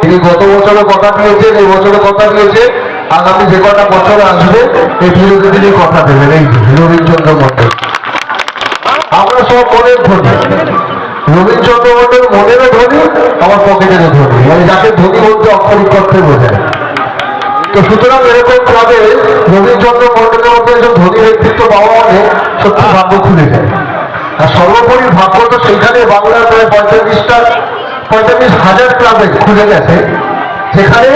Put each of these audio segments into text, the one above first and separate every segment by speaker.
Speaker 1: তিনি গত বছরে কথা দিয়েছেন, এই বছরে কথা দিয়েছে আগামী যে কটা বছর আসবে, এই পুজোতে তিনি কথা দেবেন, এই রবীন্দ্রচন্দ্র মন্ডল আমরা সব মনের ধনী। রবীন্দ্রচন্দ্র মন্ডল মনেরও ধনী, আমার পকেটেরও ধনী। মানে যাকে ধনী বলতে অক্ষরিক করতে বোঝায়। তো সুতরাং এরকম ভাবে রবীন্দ্রচন্দ্র মন্ডলের মধ্যে একজন ধনী ব্যক্তিত্ব পাওয়া মানে সত্যি ভাগ্য খুলে যায় আর সর্বোপরি ভাগ্য তো সেখানে বাংলার প্রায় পঁয়তাল্লিশটা পঁয়তাল্লিশ হাজার ক্লাবে খুলে গেছে। যেখানে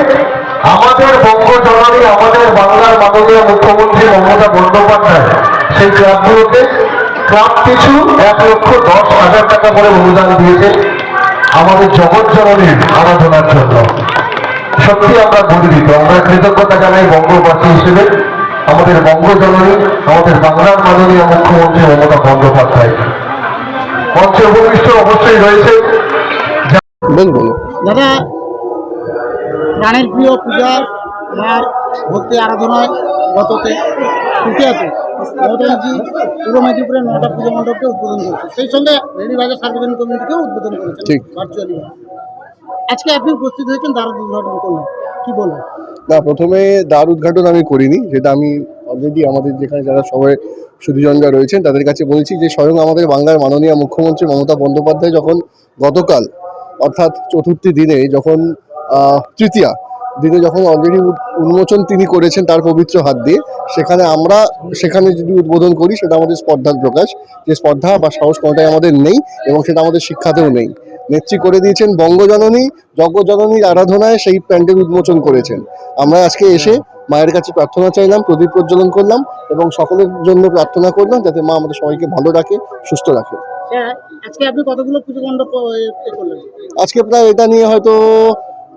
Speaker 1: আমাদের বঙ্গ জননী আমাদের বাংলার মাননীয় মুখ্যমন্ত্রী মমতা বন্দ্যোপাধ্যায় সেই ক্লাবগুলোকে ক্লাব পিছু এক লক্ষ দশ হাজার টাকা করে অনুদান দিয়েছে আমাদের জগৎ জননীর আরাধনার জন্য। সত্যি আমরা গর্বিত, আমরা কৃতজ্ঞতা জানাই বঙ্গবাসী হিসেবে। আমাদের বঙ্গজননী, আমাদের বাংলার মাননীয় মুখ্যমন্ত্রী মমতা বন্দ্যোপাধ্যায়। মঞ্চে উপবিষ্ট অবশ্যই রয়েছে
Speaker 2: বল বলো
Speaker 3: দাদা প্রাণের প্রিয় পূজা মার ভক্তি আরাধনায় গততে। আছে। মমতাজি পূর্ব মেদিনীপুরের নটা পুজো মণ্ডপকে উদ্বোধন করেছে। সেই সঙ্গে সার্বজনীন কমিটিকেও উদ্বোধন করেছেন
Speaker 2: ঠিক।
Speaker 3: ভার্চুয়ালি আজকে আপনি উপস্থিত হয়েছেন দ্বার উদ্ঘাটন করলেন। কি বলবেন
Speaker 2: না প্রথমে দ্বার উদ্ঘাটন আমি করিনি যেটা আমি অলরেডি আমাদের যেখানে যারা সবাই সুধীজনরা রয়েছেন তাদের কাছে বলেছি যে স্বয়ং আমাদের বাংলার মাননীয় মুখ্যমন্ত্রী মমতা বন্দ্যোপাধ্যায় যখন গতকাল অর্থাৎ চতুর্থী দিনে যখন তৃতীয়া দিনে যখন অলরেডি উন্মোচন তিনি করেছেন তার পবিত্র হাত দিয়ে, সেখানে আমরা, সেখানে যদি উদ্বোধন করি সেটা আমাদের স্পর্ধার প্রকাশ। যে স্পর্ধা বা সাহস কোনটাই আমাদের নেই এবং সেটা আমাদের শিক্ষাতেও নেই। নেত্রী করে দিয়েছেন বঙ্গজননী জগজননীর আরাধনায় সেই প্যান্ডেল উন্মোচন করেছেন। আমরা আজকে এসে মায়ের কাছে প্রার্থনা চাইলাম প্রদীপ প্রজ্বলন করলাম এবং সকলের জন্য প্রার্থনা করলাম যাতে মা আমাদের সবাইকে ভালো রাখে সুস্থ রাখে।
Speaker 3: হ্যাঁ, আজকে আপনি কতগুলো পুজো মণ্ডপ এ, এ করলেন?
Speaker 2: আজকে প্রায় এটা নিয়ে হয়তো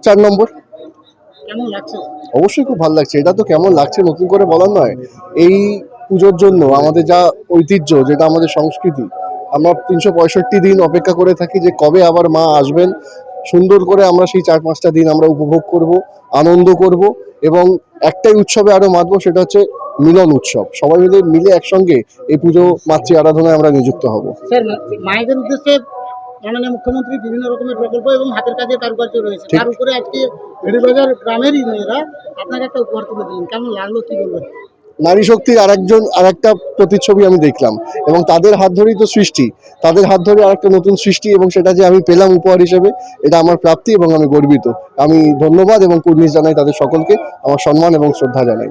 Speaker 2: চার নম্বর। অবশ্যই খুব ভালো লাগছে। এটা তো কেমন লাগছে নতুন করে বলার নয়। এই পুজোর জন্য আমাদের যা ঐতিহ্য যেটা আমাদের সংস্কৃতি আমরা তিনশো পঁয়ষট্টি দিন অপেক্ষা করে থাকি যে কবে আবার মা আসবেন। সুন্দর করে আমরা সেই চার পাঁচটা দিন আমরা উপভোগ করব আনন্দ করব এবং একটাই উৎসবে আরও মাতবো সেটা হচ্ছে মিলন উৎসব। সবাই মিলে মিলে একসঙ্গে এই পুজো মাতৃ আরাধনায় আমরা নিযুক্ত হব।
Speaker 3: স্যার মায়েদের উদ্দেশ্যে মাননীয় মুখ্যমন্ত্রী বিভিন্ন রকমের প্রকল্প এবং হাতের কাজে কারুকার্য রয়েছে। তার উপরে আজকে গ্রামেরই মেয়েরা আপনাকে একটা উপহার তুলে দিলেন। কেমন লাগল কি বলবেন?
Speaker 2: নারী শক্তির আরেকজন, আরেকটা প্রতিচ্ছবি আমি দেখলাম। এবং তাদের হাত ধরেই তো সৃষ্টি। তাদের হাত ধরে আরেকটা নতুন সৃষ্টি এবং সেটা যে আমি পেলাম উপহার হিসেবে, এটা আমার প্রাপ্তি এবং আমি গর্বিত। আমি ধন্যবাদ এবং কুর্নিশ জানাই তাদের সকলকে। আমার সম্মান এবং শ্রদ্ধা জানাই।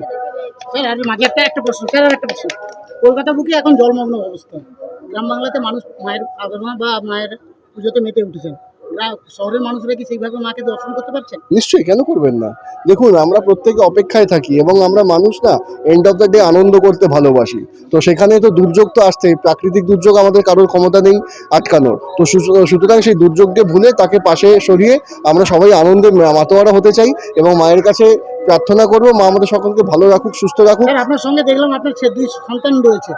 Speaker 3: কলকাতা বুকে এখন জলমগ্ন অবস্থা। গ্রাম বাংলাতে মানুষ মায়ের আরাধনা বা মায়ের পুজোতে মেতে উঠেছেন। শহরের মানুষরা কি সেইভাবে মাকে দর্শন করতে পারছেন
Speaker 2: নিশ্চয়ই কেন করবেন না? দেখুন আমরা প্রত্যেকে অপেক্ষায় থাকি এবং আমরা মানুষ না এন্ড অফ দ্য ডে আনন্দ করতে ভালোবাসি। তো সেখানে তো দুর্যোগ তো আসছে প্রাকৃতিক দুর্যোগ আমাদের কারোর ক্ষমতা নেই আটকানোর। তো সুতরাং সেই দুর্যোগকে ভুলে তাকে পাশে সরিয়ে আমরা সবাই আনন্দে মাতোয়ারা হতে চাই এবং মায়ের কাছে প্রার্থনা করব মা আমাদের সকলকে ভালো রাখুক সুস্থ রাখুক।
Speaker 3: আপনার সঙ্গে দেখলাম আপনার দুই সন্তান রয়েছে।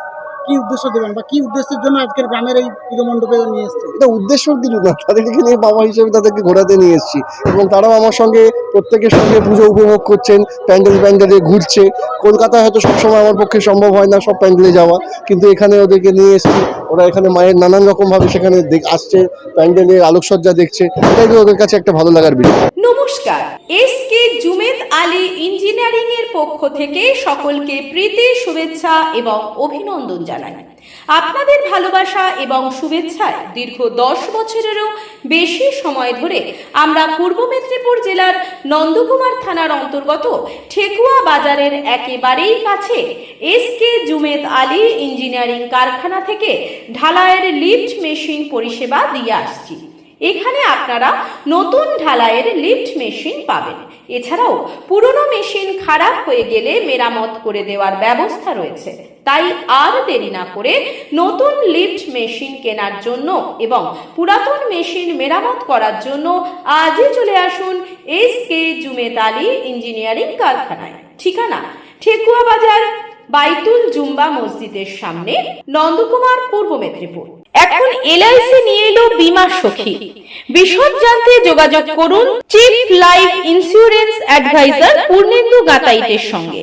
Speaker 3: কি উদ্দেশ্য দেবেন বা কি উদ্দেশ্যের জন্য আজকের গ্রামের এই পুজো মণ্ডপে নিয়ে এসছেন?
Speaker 2: এটা উদ্দেশ্য কিছু না তাদেরকে নিয়ে বাবা হিসেবে তাদেরকে ঘোরাতে নিয়ে এসেছি। এবং তারাও আমার সঙ্গে, প্রত্যেকের সঙ্গে পুজো উপভোগ করছেন, প্যান্ডেল প্যান্ডেলে ঘুরছে। কলকাতায় হয়তো সবসময় আমার পক্ষে সম্ভব হয় না সব প্যান্ডেলে যাওয়া, কিন্তু এখানে ওদেরকে নিয়ে এসেছি। ওরা এখানে মায়ের নানান রকম ভাবে সেখানে আসছে প্যান্ডেলের আলোকসজ্জা দেখছে। এটাই তো ওদের কাছে একটা ভালো লাগার বিষয়
Speaker 4: নমস্কার। S K Jumed Ali engineering এর পক্ষ থেকে সকলকে প্রীতি, শুভেচ্ছা এবং অভিনন্দন জানাই। আপনাদের ভালোবাসা এবং শুভেচ্ছায় দীর্ঘ দশ বছরেরও বেশি সময় ধরে আমরা পূর্ব মেদিনীপুর জেলার নন্দকুমার থানার অন্তর্গত ঠেকুয়া বাজারের একেবারেই কাছে S K Jumed Ali engineering কারখানা থেকে ঢালাইয়ের লিফট মেশিন পরিষেবা দিয়ে আসছি। এখানে আপনারা নতুন ঢালাইয়ের লিফট মেশিন পাবেন। এছাড়াও পুরনো মেশিন খারাপ হয়ে গেলে মেরামত করে দেওয়ার ব্যবস্থা রয়েছে। তাই আর দেরি না করে নতুন লিফট মেশিন কেনার জন্য এবং পুরাতন মেশিন মেরামত করার জন্য আজই চলে আসুন S K Jumed Ali engineering কারখানায়। ঠিকানা ঠেকুয়া বাজার বাইতুল জুম্বা মসজিদের সামনে নন্দকুমার পূর্ব মেদিনীপুর। এখন এলআইসি নিয়ে এলো বিমা সখী। বিশদ জানতে যোগাযোগ করুন chief life insurance advisor Purnendu গাতাইতের সঙ্গে।